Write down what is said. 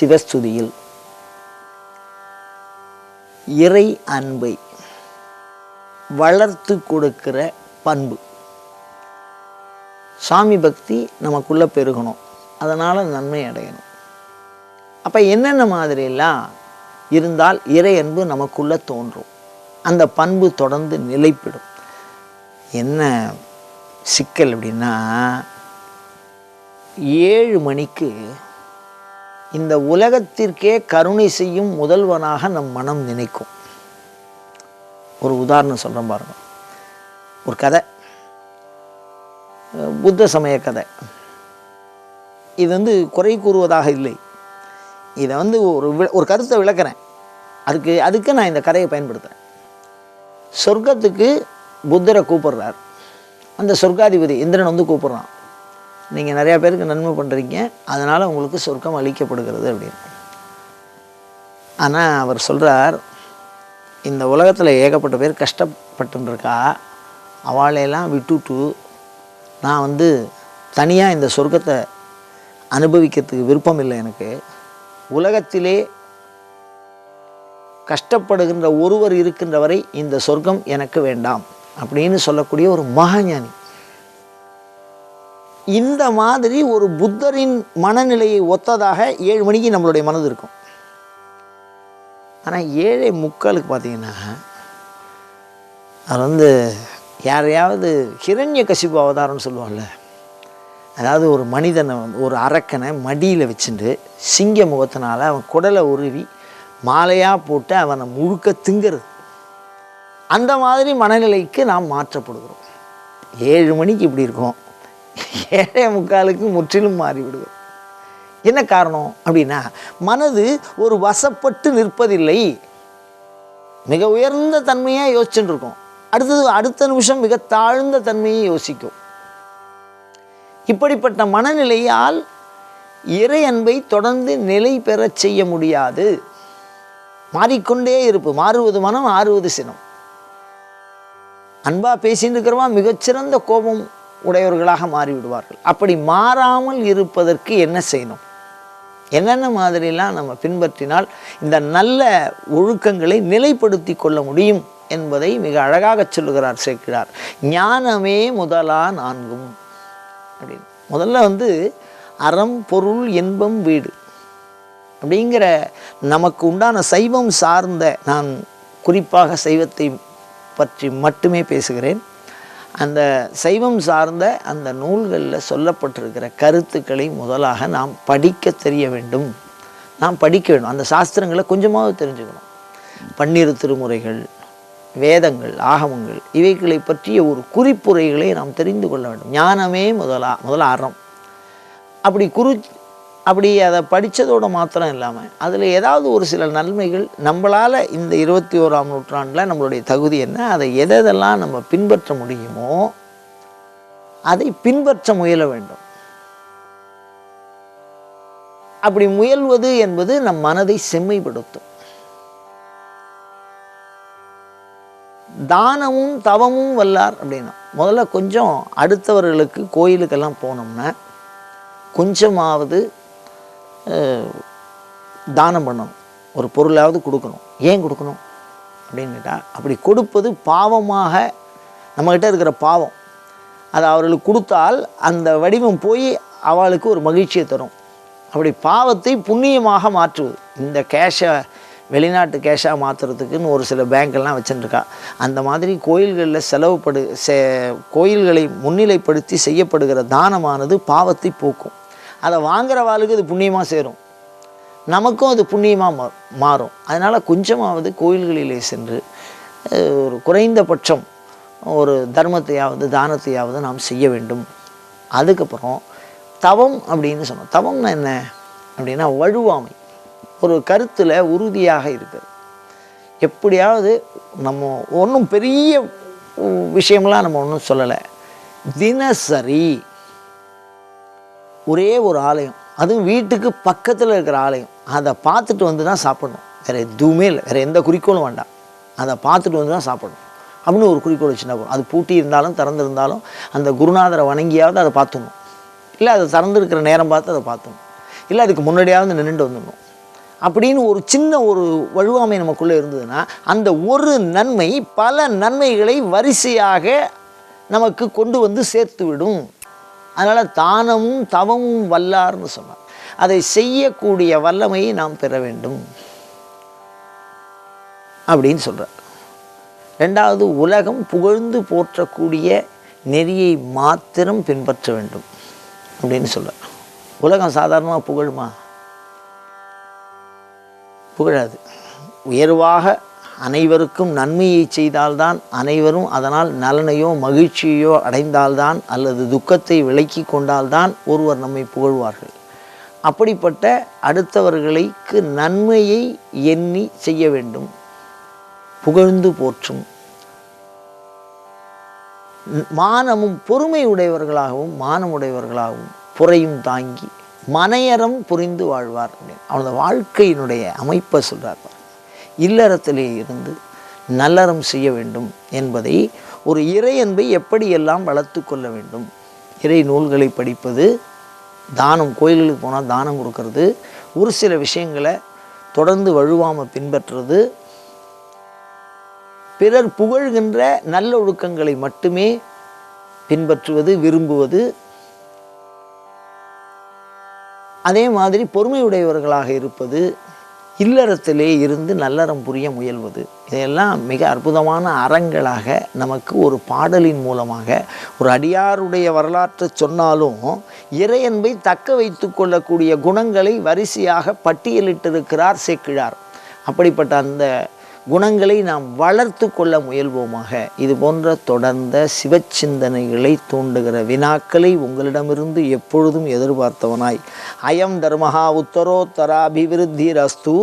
சிவஸ்துதியில். இறை அன்பை வளர்த்து கொடுக்கிற பண்பு. சாமி பக்தி நமக்குள்ளே பெருகணும். அதனால் நன்மை அடையணும். அப்போ என்னென்ன மாதிரியெல்லாம் இருந்தால் இறை அன்பு நமக்குள்ளே தோன்றும். அந்த பண்பு தொடர்ந்து நிலைப்பிடும். என்ன சிக்கல் அப்படின்னா ஏழு மணிக்கு இந்த உலகத்திற்கே கருணை செய்யும் முதல்வனாக நம் மனம் நினைக்கும். ஒரு உதாரணம் சொல்கிறேன் பாருங்க. ஒரு கதை. புத்த சமய கதை. இது வந்து குறை கூறுவதாக இல்லை. இதை வந்து ஒரு வி- ஒரு கருத்தை விளக்குறேன். அதுக்கு அதுக்கு நான் இந்த கதையை பயன்படுத்துகிறேன் சொர்க்கத்துக்கு புத்தரை கூப்பிடுறார். அந்த சொர்க்காதிபதி இந்திரன் வந்து கூப்பிடுறான். நீங்கள் நிறையா பேருக்கு நன்மை பண்ணுறீங்க அதனால் உங்களுக்கு சொர்க்கம் அளிக்கப்படுகிறது அப்படின்னு. ஆனால் அவர் சொல்கிறார் இந்த உலகத்தில் ஏகப்பட்ட பேர் கஷ்டப்பட்டுருக்கா. அவளையெல்லாம் விட்டுட்டு நான் வந்து தனியாக இந்த சொர்க்கத்தை அனுபவிக்கிறதுக்கு விருப்பம் இல்லை எனக்கு. உலகத்திலே கஷ்டப்படுகின்ற ஒருவர் இருக்கின்ற வரை இந்த சொர்க்கம் எனக்கு வேண்டாம் அப்படின்னு சொல்லக்கூடிய ஒரு மகாஞானி. இந்த மாதிரி ஒரு புத்தரின் மனநிலையை ஒத்ததாக ஏழு மணிக்கு நம்மளுடைய மனது இருக்கும். ஆனால் ஏழை முக்காலுக்கு பார்த்தீங்கன்னா அது வந்து யாரையாவது ஹிரண்ய கசிப்பு அவதாரம்னு சொல்லுவாங்கள்ல அதாவது ஒரு மனிதனை வந்து ஒரு அரக்கனை மடியில் வச்சுட்டு சிங்க முகத்தினால் அவன் குடலை உருவி மாலையாக போட்டு அவனை முழுக்க திங்கிறது. அந்த மாதிரி மனநிலைக்கு நாம் மாற்றப்படுகிறோம். ஏழு மணிக்கு இப்படி இருக்கும். ஏழே முக்காலுக்கு முற்றிலும் மாறிவிடுகிறோம் என்ன காரணம் அப்படின்னா மனது ஒரு வசப்பட்டு நிற்பதில்லை. மிக உயர்ந்த தன்மையாக யோசிச்சுட்டு இருக்கோம் அடுத்தது அடுத்த நிமிஷம் மிக தாழ்ந்த தன்மையை யோசிக்கும். இப்படிப்பட்ட மனநிலையால் இறை அன்பை தொடர்ந்து நிலை பெறச் செய்ய முடியாது. மாறிக்கொண்டே இருப்பு. மாறுவது மனம் ஆறுவது சினம். அன்பா பேசிட்டு இருக்கிறவா மிகச்சிறந்த கோபம் உடையவர்களாக மாறிவிடுவார்கள். அப்படி மாறாமல் இருப்பதற்கு என்ன செய்யணும்? என்னென்ன மாதிரிலாம் நம்ம பின்பற்றினால் இந்த நல்ல ஒழுக்கங்களை நிலைப்படுத்தி கொள்ள முடியும் என்பதை மிக அழகாக சொல்லுகிறார் சேர்க்கிறார். ஞானமே முதலா நான்கும். அப்படின்னு. முதல்ல வந்து அறம் பொருள் இன்பம் வீடு. அப்படிங்கிற நமக்கு உண்டான சைவம் சார்ந்த நான் குறிப்பாக சைவத்தை பற்றி மட்டுமே பேசுகிறேன். அந்த சைவம் சார்ந்த அந்த நூல்களில் சொல்லப்பட்டிருக்கிற கருத்துக்களை முதலாக நாம் படிக்க தெரிய வேண்டும். நாம் படிக்க வேண்டும். அந்த சாஸ்திரங்களை கொஞ்சமாவது தெரிஞ்சுக்கணும். பன்னிரு திருமுறைகள் வேதங்கள் ஆகமங்கள் இவைகளை பற்றிய ஒரு குறிப்புரைகளை நாம் தெரிந்து கொள்ள வேண்டும். ஞானமே முதலா முதல்ல அறம் அப்படி குறி அப்படி அதை படித்ததோடு மாத்திரம் இல்லாமல் அதில் ஏதாவது ஒரு சில நன்மைகள் நம்மளால் இந்த இருபத்தி ஓராம் நூற்றாண்டில் நம்மளுடைய தகுதி என்ன? அதை எதெல்லாம் நம்ம பின்பற்ற முடியுமோ அதை பின்பற்ற முயல வேண்டும். அப்படி முயல்வது என்பது நம் மனதை செம்மைப்படுத்தும். தானமும் தவமும் வல்லார் அப்படின்னா முதல்ல கொஞ்சம் அடுத்தவர்களுக்கு கோயிலுக்கெல்லாம் போனோம்னா கொஞ்சமாவது தானம் பண்ணணும். ஒரு பொருளாவது கொடுக்கணும். ஏன் கொடுக்கணும்? அப்படின்னு கேட்டால் அப்படி கொடுப்பது பாவமாக நம்மக்கிட்ட இருக்கிற பாவம். அதை அவர்களுக்கு கொடுத்தால் அந்த வடிவம் போய் அவளுக்கு ஒரு மகிழ்ச்சியை தரும். அப்படி பாவத்தை புண்ணியமாக மாற்றுவது. இந்த கேஷை வெளிநாட்டு கேஷாக மாற்றுறதுக்குன்னு ஒரு சில பேங்க்கெல்லாம் வச்சுட்டுருக்கா அந்த மாதிரி கோயில்களில் செலவுப்படு செ கோயில்களை முன்னிலைப்படுத்தி செய்யப்படுகிற தானமானது பாவத்தை போக்கும். அதை வாங்குறவாளுக்கு அது புண்ணியமாக சேரும். நமக்கும் அது புண்ணியமாக மா மாறும். அதனால் கொஞ்சமாவது கோயில்களிலே சென்று ஒரு குறைந்தபட்சம் ஒரு தர்மத்தையாவது தானத்தையாவது நாம் செய்ய வேண்டும். அதுக்கப்புறம் தவம் அப்படின்னு சொன்னோம். தவம்னா என்ன அப்படின்னா வழுவாமை ஒரு கருத்தில் உறுதியாக இருக்கிறது எப்படியாவது நம்ம ஒன்றும் பெரிய விஷயம்லாம் நம்ம ஒன்றும் சொல்லலை. தினசரி ஒரே ஒரு ஆலயம். அதுவும் வீட்டுக்கு பக்கத்தில் இருக்கிற ஆலயம். அதை பார்த்துட்டு வந்து தான் சாப்பிடணும். வேறு எதுவுமே இல்லை. வேறு எந்த குறிக்கோளும் வேண்டாம். அதை பார்த்துட்டு வந்து தான் சாப்பிடணும். அப்படின்னு ஒரு குறிக்கோள் வச்சுருந்தா போதும். அது பூட்டி இருந்தாலும் திறந்துருந்தாலும் அந்த குருநாதரை வணங்கியாவது அதை பார்த்துடணும். இல்லை அதை திறந்துருக்கிற நேரம் பார்த்து அதை பார்த்துடணும். இல்லை அதுக்கு முன்னாடியாவது நின்றுட்டு வந்துடணும். அப்படின்னு ஒரு சின்ன ஒரு வழுவாமை நமக்குள்ளே இருந்ததுன்னா அந்த ஒரு நன்மை பல நன்மைகளை வரிசையாக நமக்கு கொண்டு வந்து சேர்த்து விடும் அதனால் தானமும் தவமும் வல்லார்னு சொன்னார். அதை செய்யக்கூடிய வல்லமையை நாம் பெற வேண்டும். அப்படின்னு சொல்கிறார் ரெண்டாவது உலகம் புகழ்ந்து போற்றக்கூடிய நெறியை மாத்திரம் பின்பற்ற வேண்டும் அப்படின்னு சொல்கிறார் உலகம் சாதாரணமாக புகழுமா? புகழாது. உயர்வாக அனைவருக்கும் நன்மையை செய்தால்தான் அனைவரும் அதனால் நலனையோ மகிழ்ச்சியையோ அடைந்தால்தான் அல்லது துக்கத்தை விலக்கி கொண்டால்தான் ஒருவர் நம்மை புகழ்வார்கள். அப்படிப்பட்ட அடுத்தவர்களுக்கு நன்மையை எண்ணி செய்ய வேண்டும். புகழ்ந்து போற்றும். மானமும் பொறுமை உடையவர்களாகவும் மானமுடையவர்களாகவும் புறையும் தாங்கி மனையறம் புரிந்து வாழ்வார் அப்படின்னு. அவனது வாழ்க்கையினுடைய அமைப்பை சொல்கிறார் இல்லறத்திலே இருந்து நல்லறம் செய்ய வேண்டும் என்பதை ஒரு இறையன்பை எப்படியெல்லாம் வளர்த்து கொள்ள வேண்டும்? இறை நூல்களை படிப்பது தானம் கோயில்களுக்கு போனால் தானம் கொடுக்கறது ஒரு சில விஷயங்களை தொடர்ந்து வழுவாமல் பின்பற்றுறது பிறர் புகழ்கின்ற நல்ல ஒழுக்கங்களை மட்டுமே பின்பற்றுவது விரும்புவது அதே மாதிரி பொறுமையுடையவர்களாக இருப்பது இல்லறத்திலே இருந்து நல்லறம் புரிய முயல்வது. இதையெல்லாம் மிக அற்புதமான அறங்களாக நமக்கு ஒரு பாடலின் மூலமாக ஒரு அடியாருடைய வரலாற்றை சொன்னாலும் இறையன்பை தக்க வைத்து கொள்ளக்கூடிய குணங்களை வரிசையாக பட்டியலிட்டிருக்கிறார் சேக்கிழார். அப்படிப்பட்ட அந்த குணங்களை நாம் வளர்த்து கொள்ள முயல்வோமாக. இது போன்ற தொடர்ந்த சிவச்சிந்தனைகளை தூண்டுகிற வினாக்களை உங்களிடமிருந்து எப்பொழுதும் எதிர்பார்த்தவனாய். அயம் தர்மஹா உத்தரோத்தராபிவிருத்தி ரஸ்து